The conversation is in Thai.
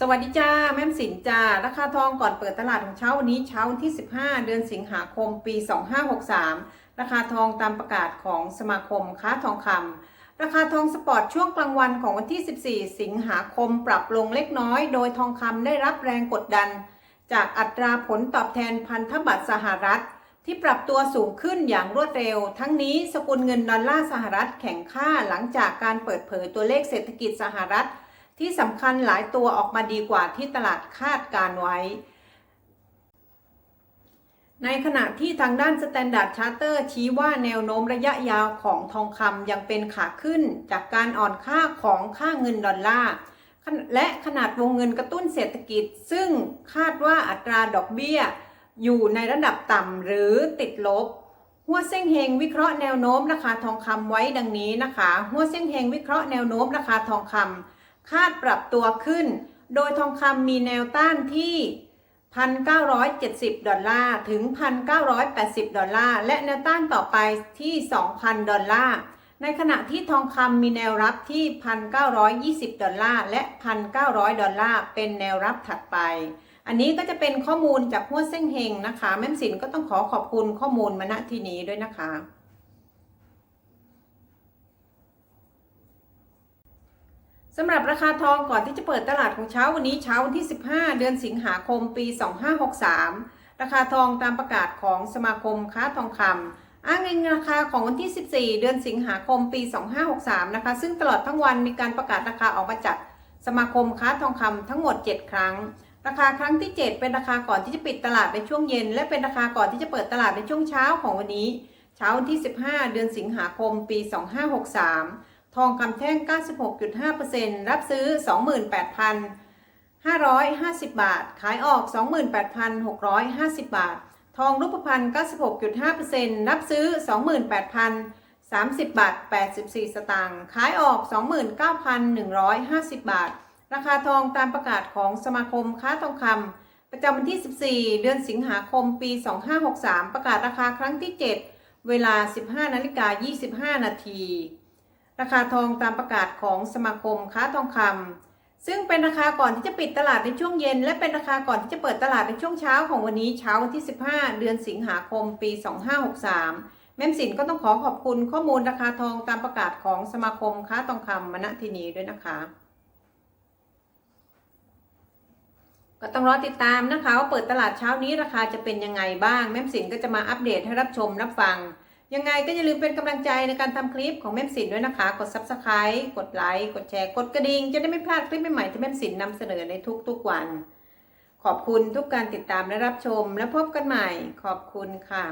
สวัสดีจ้าแม่มสินจ้าราคาทองก่อนเปิดตลาดของเช้าวันนี้เช้าวันที่ 15 เดือนสิงหาคมปี 2563 ราคาทองตามประกาศของสมาคมค้าทองคำราคาทองสปอร์ตช่วงกลางวันของวันที่ 14 สิงหาคมปรับลงเล็กน้อย โดยทองคำได้รับแรงกดดัน จากอัตราผลตอบแทนพันธบัตรสหรัฐ ที่ปรับตัวสูงขึ้นอย่างรวดเร็ว ทั้งนี้สกุลเงินดอลลาร์สหรัฐแข็งค่าหลังจากการเปิดเผยตัวเลขเศรษฐกิจสหรัฐ ที่สำคัญหลายตัวออกมาดีกว่าที่ตลาดคาดการไว้ ในขณะที่ทางด้าน Standard Charter ชี้ว่าแนวโน้มระยะยาวของทองคำยังเป็นขาขึ้นจากการอ่อนค่าของค่าเงินดอลลาร์และขนาดวงเงินกระตุ้นเศรษฐกิจ ซึ่งคาดว่าอัตราดอกเบี้ย อยู่ในระดับต่ำหรือติดลบหัวเส้งเฮงวิเคราะห์แนวโน้มราคาทองคำไว้ดังนี้นะคะหัวเส้งเฮงวิเคราะห์แนวโน้มราคาทองคำ คาดปรับตัวขึ้น โดยทองคำมีแนวต้านที่ 1,970 ดอลลาร์ ถึง 1,980 ดอลลาร์ และแนวต้านต่อไปที่ 2,000 ดอลลาร์ ในขณะที่ทองคำมีแนวรับที่ 1,920 ดอลลาร์ และ 1,900 ดอลลาร์ เป็นแนวรับถัดไปอันนี้ก็จะเป็นข้อมูลจากหัวเส้งเฮงนะคะ แม่มสินก็ต้องขอขอบคุณข้อมูลมาณที่นี้ด้วยนะคะ สำหรับราคาทองก่อนที่จะเปิดตลาดของเช้าวันนี้เช้าวันที่ 15 เดือนสิงหาคมปี 2563 ราคาทองตามประกาศของสมาคมค้าทองคำอ้างอิงราคาของวันที่ 14 เดือนสิงหาคมปี 2563 นะคะ ซึ่งตลอดทั้งวันมีการประกาศราคาออกมาจากสมาคมค้าทองคำทั้งหมด 7 ครั้ง ราคาครั้งที่ 7 เป็นราคาก่อนที่จะปิดตลาดในช่วงเย็น และเป็นราคาก่อนที่จะเปิดตลาดในช่วงเช้าของวันนี้ เช้าวันที่ 15 เดือนสิงหาคมปี 2563 ทองคำแท่ง 96.5%รับซื้อ 28,550 บาท ขายออก 28,650 บาท ทองรูปพรรณ96.5%รับซื้อ 28,030 บาท 84 สตางค์ ขายออก 29,150 บาท ราคาทองตามประกาศของสมาคมค้าทองคำประจำวันที่ 14 เดือนสิงหาคม ปี 2563 ประกาศราคาครั้งที่ 7 เวลา 15นาฬิกา25 นาที ราคาทองตามประกาศของสมาคมค้าทองคำซึ่งเป็นราคาก่อนที่จะปิดตลาดในช่วงเย็น และเป็นราคาก่อนที่จะเปิดตลาดในช่วงเช้าของวันนี้เช้าวันที่ 15 เดือนสิงหาคม ปี 2563 แม่มสินก็ต้องขอขอบคุณข้อมูลราคาทองตามประกาศของสมาคมค้าทองคำมณที่นี้ด้วยนะคะก็ต้องรอติดตามนะคะว่าเปิดตลาดเช้านี้ราคาจะเป็นยังไงบ้าง แม่มสินก็จะมาอัปเดตให้รับชมรับฟัง ยังไงก็อย่าลืมเป็นกำลังใจในการทำคลิปของแม่สินด้วยนะคะ กด Subscribe กดไลค์กดแชร์ กดกระดิ่งจะได้ไม่พลาดคลิปใหม่ๆที่แม่สินนำเสนอในทุกๆวัน ขอบคุณทุกการติดตามและรับชม และพบกันใหม่ ขอบคุณค่ะ